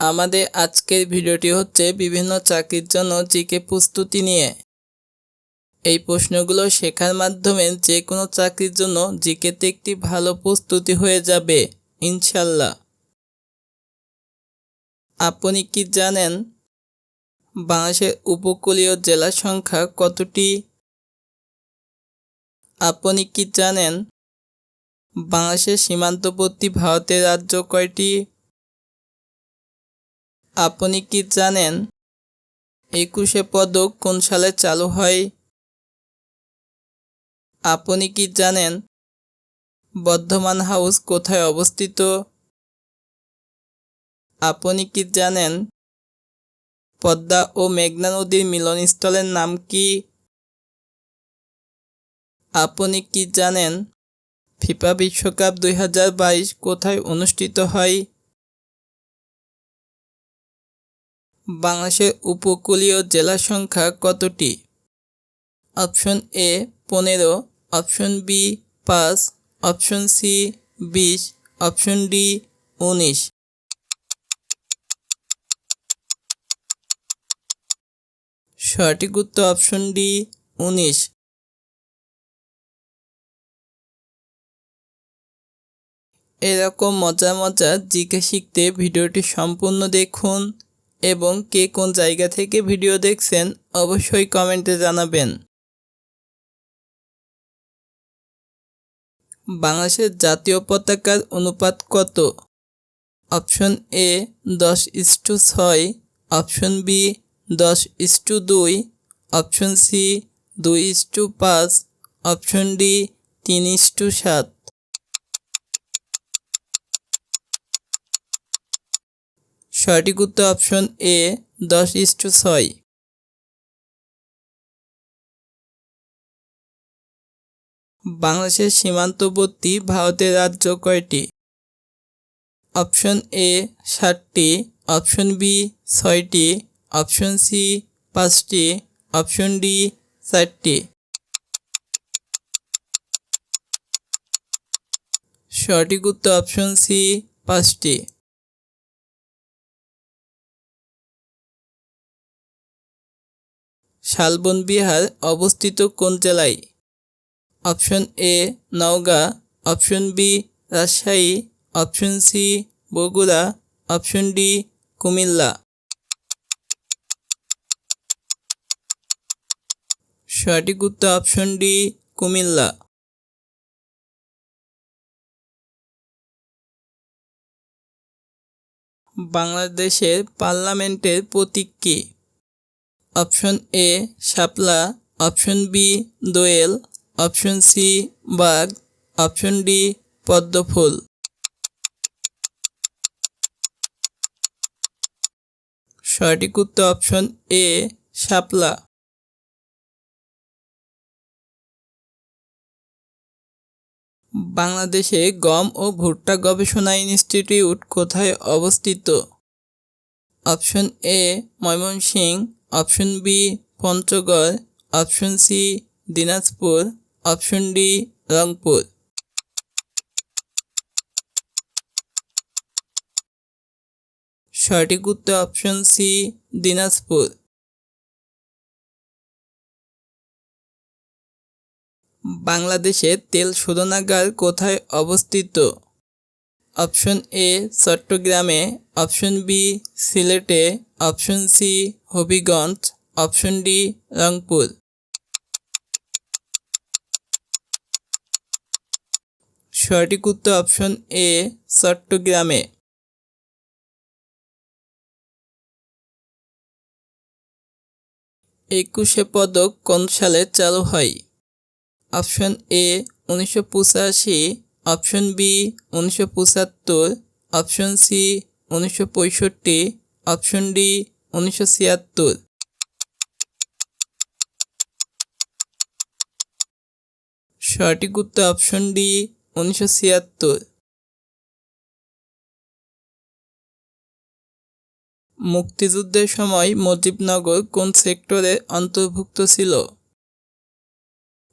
আমাদের আজকের ভিডিওটি হচ্ছে বিভিন্ন চাকরির জন্য জিকে প্রস্তুতি নিয়ে। এই প্রশ্নগুলো শেখার মাধ্যমে যে কোনো চাকরির জন্য জিকেতে একটি ভালো প্রস্তুতি হয়ে যাবে, ইনশাল্লাহ। আপনি কি জানেন বাংলাদেশের উপকূলীয় জেলা সংখ্যা কতটি? আপনি কি জানেন বাংলাদেশের সীমান্তবর্তী ভারতের রাজ্য কয়টি? আপনি কি জানেন একুশে পদক কোন সালে চালু হয়? আপনি কি জানেন বর্ধমান হাউস কোথায় অবস্থিত? আপনি কি জানেন পদ্মা ও মেঘনা নদীর মিলনস্থলের নাম কি? আপনি কি জানেন ফিফা বিশ্বকাপ দুই হাজার বাইশ কোথায় অনুষ্ঠিত হয়? বাংলাদেশের উপকূলীয় জেলার সংখ্যা কতটি? অপশন এ, পনেরো। অপশন বি, পাঁচ। অপশন সি, বিশ। অপশন ডি, উনিশ। সঠিক উত্তর অপশন ডি, উনিশ। এরকম মজা মজা জিকে শিখতে ভিডিওটি সম্পূর্ণ দেখুন। এবং কে কোন জায়গা থেকে ভিডিও দেখছেন অবশ্যই কমেন্টে জানাবেন। বাংলাদেশের জাতীয় পতাকার অনুপাত কত? অপশন এ দশ ইস্টু ছয়, অপশন বি দশ ইস্টু দুই, অপশন সি দুই ইস্টু পাঁচ, অপশন ডি তিন ইস্টু সাত। সঠিক উত্তর অপশন এ দশ ইস্টু ছয়। বাংলাদেশের সীমান্তবর্তী ভারতের রাজ্য কয়টি? অপশন এ ষাটটি অপশন বি ছয়টি অপশন সি পাঁচটি অপশন ডি চারটি। সঠিক উত্তর অপশন সি পাঁচটি। শালবন বিহার অবস্থিত কোন জেলায়? Option A, Naogaon. Option B, Rajshahi. Option C, Bogura. Option D, Comilla. সঠিক উত্তর অপশন ডি, কুমিল্লা। বাংলাদেশের পার্লামেন্টের প্রতীক কী? অপশন এ শাপলা, অপশন বি দোয়েল, অপশন সি বাঘ, অপশন ডি পদ্মফুল। সঠিক উত্তর অপশন এ শাপলা। বাংলাদেশে গম ও ভুট্টা গবেষণা ইনস্টিটিউট কোথায় অবস্থিত? Option A Mymensingh, option B Panchagarh, option C Dinajpur, option D Rangpur. সঠিক উত্তর অপশন সি দিনাজপুর। বাংলাদেশে তেল শোধনাগার কোথায় অবস্থিত? অপশন এ চট্টগ্রামে, অপশন বি সিলেটে, option C Habiganj, option D Rangpur. সঠিক উত্তর অপশন এ চট্টগ্রামে। একুশে পদক কোন সালে চালু হয়? অপশন এ উনিশশো পঁচাশি অপশন বি উনিশশো পঁচাত্তর, অপশন সি উনিশশো পঁয়ষট্টি, অপশন ডি উনিশশো ছিয়াত্তর। সঠিক উত্তর অপশন ডি উনিশশো ছিয়াত্তর। মুক্তিযুদ্ধের সময় মুজিবনগর কোন সেক্টরে অন্তর্ভুক্ত ছিল?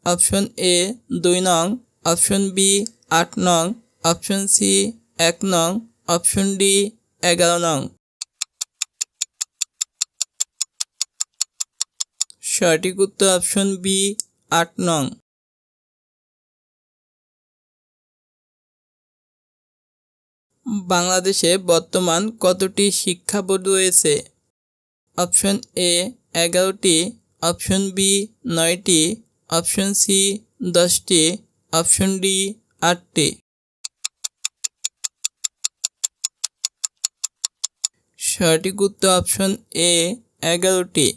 অপশন এ দুই নং, অপশন বি আট নং অপশন সি এক নং অপশন ডি এগারো নং। সঠিক উত্তর অপশন বি আট নং। বাংলাদেশে বর্তমান কতটি শিক্ষা বোর্ড রয়েছে? অপশন এ এগারোটি অপশন বি নয়টি অপশন সি দশটি অপশন ডি আটটি। সঠিক উত্তর অপশন এ এগারোটি।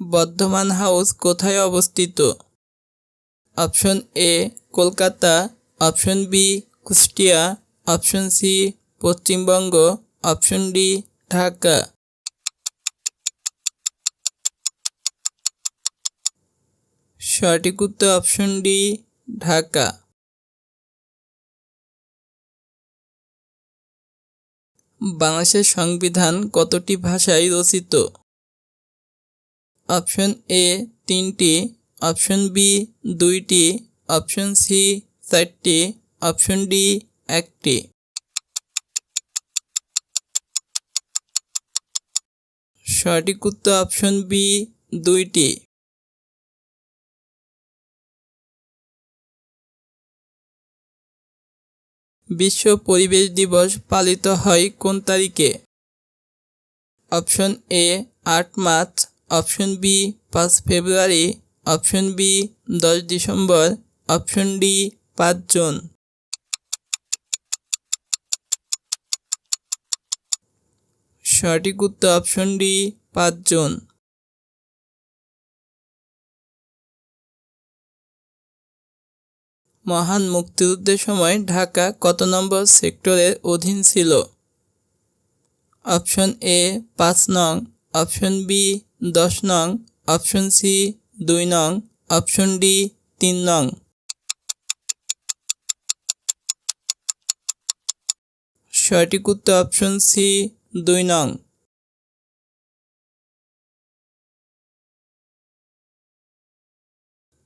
বর্ধমান হাউস কোথায় অবস্থিত? Option A Kolkata. Option B Kushtia. Option C Paschimbanga. Option D Dhaka. সঠিক উত্তর অপশন ডি ঢাকা। বাংলাদেশের সংবিধান কতটি ভাষায় রচিত? অপশন এ তিনটি। অপশন বি দুইটি। অপশন সি চারটি। অপশন ডি একটি। সঠিক উত্তর অপশন বি দুইটি। বিশ্ব পরিবেশ দিবস পালিত হয় কোন তারিখে? অপশন এ, আট মার্চ। অপশন বি, পাঁচ ফেব্রুয়ারি। অপশন বি, দশ ডিসেম্বর। অপশন ডি, পাঁচ জুন। সঠিক উত্তর অপশন ডি, পাঁচ জুন। মহান মুক্তিযুদ্ধের সময় ঢাকা কত নম্বর সেক্টরের অধীন ছিল? অপশন এ পাঁচ নং, অপশন বি দশ নং, অপশন সি দুই নং, অপশন ডি তিন নং। সঠিক উত্তর অপশন সি দুই নং।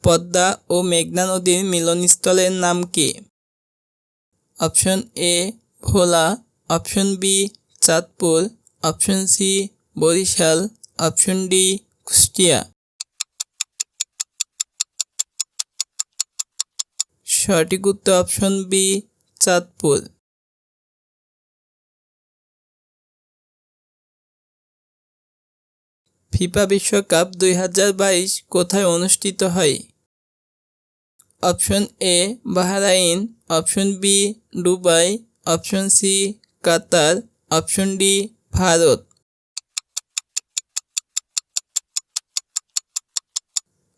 পদ্মা ও মেঘনা নদীর মিলনস্থলের নাম কি? Option A Bhola, option B Chandpur, option C Barishal, option D Kushtia. সঠিক উত্তর অপশন বি চাঁদপুর। ফিফা বিশ্বকাপ দুই হাজার বাইশ কোথায় অনুষ্ঠিত হয়? Option A Bahrain, option B Dubai, option C Qatar, option D Bharat.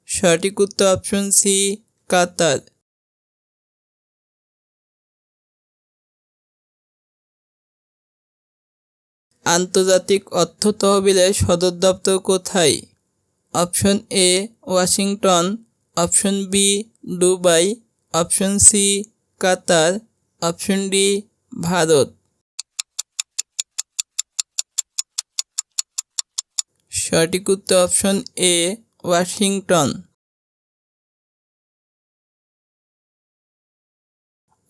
সঠিক উত্তর অপশন সি কাতার। আন্তর্জাতিক অর্থ তহবিলের সদর দপ্তর কোথায়? Option A Washington, option B Dubai option C Qatar option D Bharat. সঠিক উত্তর অপশন এ ওয়াশিংটন।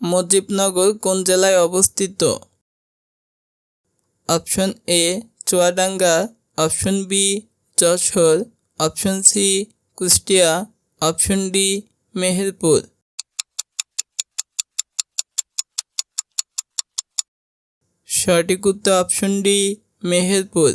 মুজিবনগর কোন জেলায় অবস্থিত? Option A Chuadanga option B Jessore option C Kushtia option D Meherpur. সঠিক উত্তর অপশন ডি মেহেরপুর।